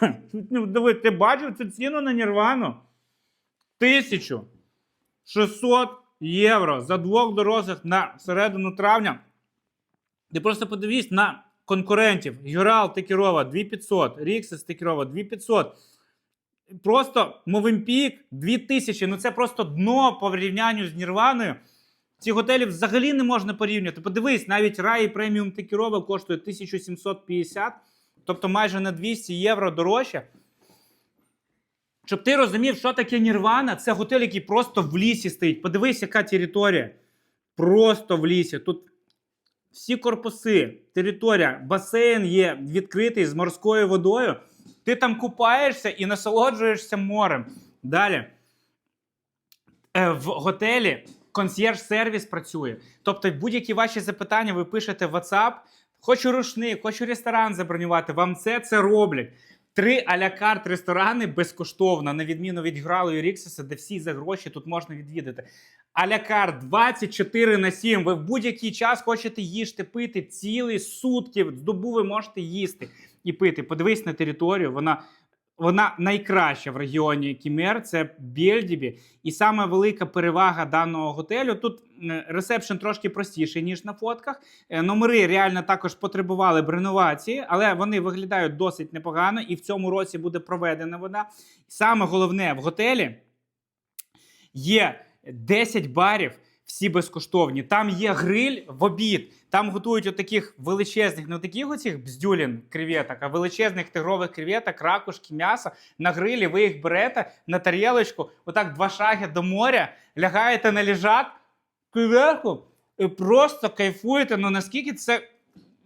Ну, ти бачив цю ціну на Нірвану? 1600 євро за двох дорослих на середину травня. Ти просто подивись на конкурентів. Юрал Текірова 2500, Ріксис Текірова 2500. Просто Мовимпік 2000. Ну це просто дно по порівнянню з Нірваною. Ці готелі взагалі не можна порівнювати. Подивись, навіть Раї преміум Текірова коштує 1750, тобто майже на 200 євро дорожче. Щоб ти розумів, що таке Нірвана, це готель, який просто в лісі стоїть. Подивись, яка територія. Просто в лісі. Тут всі корпуси, територія, басейн є відкритий з морською водою. Ти там купаєшся і насолоджуєшся морем. Далі. Е, В готелі консьєрж-сервіс працює. Тобто, будь-які ваші запитання ви пишете в WhatsApp. Хочу рушник, хочу ресторан забронювати. Вам це це роблять. Три а-ля карт ресторани безкоштовно, на відміну від Гралу і де всі за гроші тут можна відвідати. А-ля карт 24 на 7. Ви в будь-який час хочете їсти, пити цілі сутки. Добу ви можете їсти і пити. Подивись на територію. Вона, вона найкраща в регіоні Кімер. Це Бєльдібі. І саме велика перевага даного готелю. Тут ресепшн трошки простіший, ніж на фотках. Е, Номери реально також потребували бреновації, але вони виглядають досить непогано, і в цьому році буде проведена вона. Саме головне в готелі є 10 барів. Всі безкоштовні. Там є гриль в обід. Там готують отаких величезних, не таких оцих бздюлін креветок, а величезних тигрових креветок, ракушки, м'ясо. На грилі ви їх берете на тарілочку, отак два шаги до моря, лягаєте на ліжак, креветку і просто кайфуєте. Ну наскільки це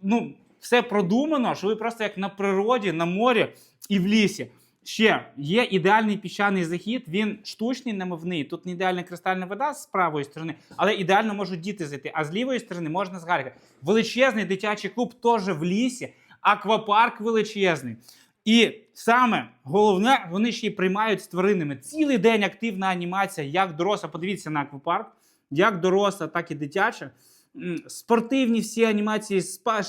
ну, все продумано, що ви просто як на природі, на морі і в лісі. Ще є ідеальний піщаний захід, він штучний, намивний. Тут не ідеальна кристальна вода з правої сторони, але ідеально можуть діти зайти. А з лівої сторони можна згарити. Величезний дитячий клуб теж в лісі, аквапарк величезний. І саме головне, вони ще й приймають з тваринами. Цілий день активна анімація, як доросла. Подивіться на аквапарк, як доросла, так і дитяча. Спортивні всі анімації, спа,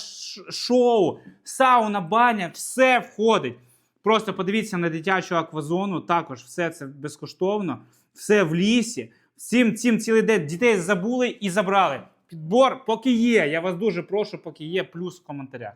шоу, сауна, баня, все входить. Просто подивіться на дитячу аквазону, також все це безкоштовно, все в лісі. Всім цим цілий день дітей забули і забрали. Підбор поки є. Я вас дуже прошу, поки є, плюс в коментарях.